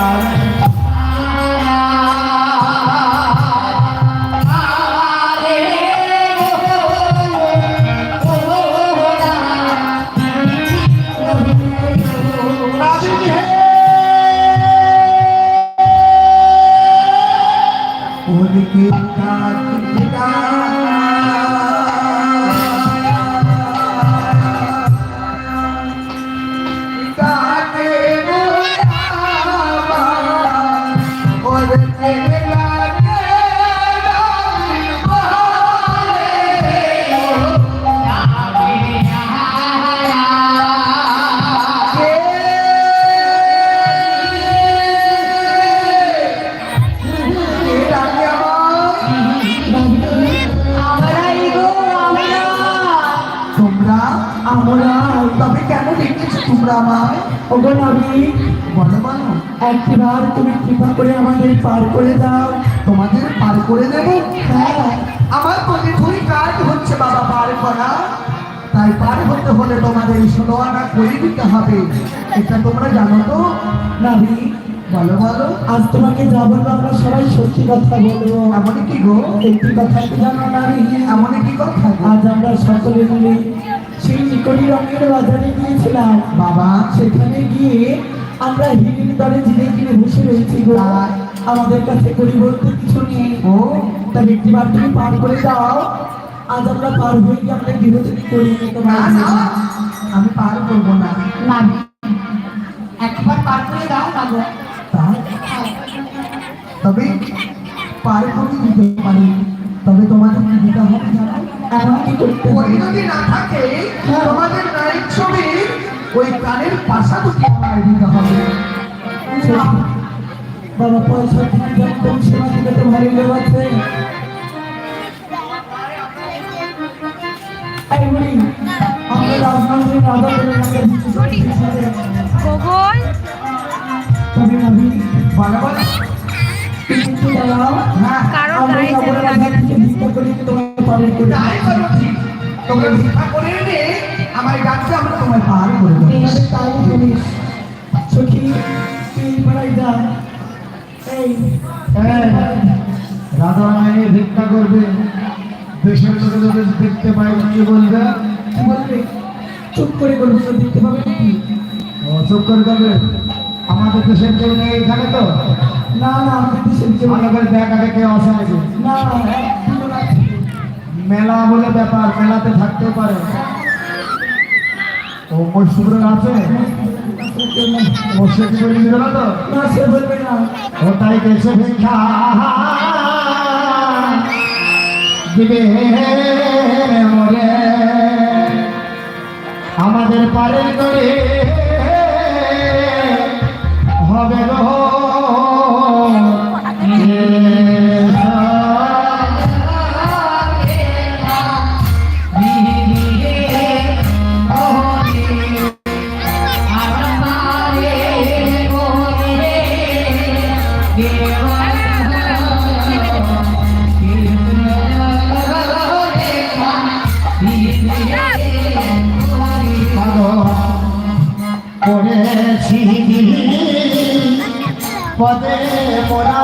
Yeah. Hey, hey. তোমরা আমায় ওগো নবী বলো বলো। একবার তুমি কৃপা করে আমাদের পার করে দাও। তোমাদের পার করে দেব? হ্যাঁ। আমার মনে দুই কাজ হচ্ছে বাবা পার করা। তাই পার হতে হলে তোমাদের ষোলো আনা করে দিতে হবে। এটা তোমরা জানো তো? নবী বলো বলো। আজ তোমাকে যা বলব আমরা সবাই সত্যি কথা বলব। এমন কি গো? একটি কথা কি জানো নারী এমন কি কথা? আজ আমরা সকলে মিলে সেই নিকটি রঙের বাজারে গিয়েছিলাম। বাবা। সেখানে গিয়ে আমরা হিলির দরে জিনে কিনে বসে রয়েছি আমাদের কাছে করি বলতে কিছু নেই ও? তা ব্যক্তিবার তুমি পার করে দাও। আজ আমরা পার হয়ে গিয়ে আমরা গৃহ থেকে করি আমি পার করব না। না। একবার পার করে দাও না গো তবে পার করে দিতে পারি। তবে তোমাদের কি দিতে হবে জানো এমন করতে হবে যদি না থাকে তোমাদের নায়ক ছবির ওই কানের পাশা দুটি দিতে হবে। বাবা পয়সা দিয়ে যখন সেবা দিতে তো ভারী লোক আছে। এই বুড়ি, আমরা রাজনগরের রাজা বলে আমরা দিচ্ছি গোগল তবে ভাবি বলো বলো কিন্তু দাঁড়াও হ্যাঁ কারও আমরা গায়ে লাগে রাজা থেকে ভিক্ষা করি তোমার পালন করি। তাই করো ঠিক। তোমরা ভিক্ষা করে এনে আমার ডাকতে আমরা তোমায় পার করে দেবো। আমাদের তাই জিনিস সখী তুই পাড়ায় যা। এই রাধা রানী ভিক্ষা করবে। দেশের লোকে দেখতে পাই কি বলবে? কি বলবে? চুপ করে তো দেখতে পাবে নাকি? চুপ করে যাবে আমাদের দেশের কেউ নেই এখানে তো? না না আমাদের দেশের কেউ দেখা দেখে আসে নাকি না। মেলা বলে ব্যাপার, মেলাতে থাকতে পারে। ও মশহুর আছে? শেখ করে না তো? না সে বলবে না ভিক্ষা। দিবে ওরে আমাদের পারে করে পদে মোরা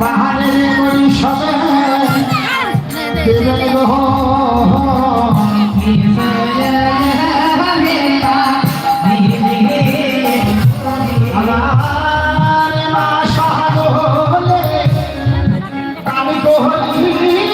পাহাড়ে করি সবে আমি কোহলি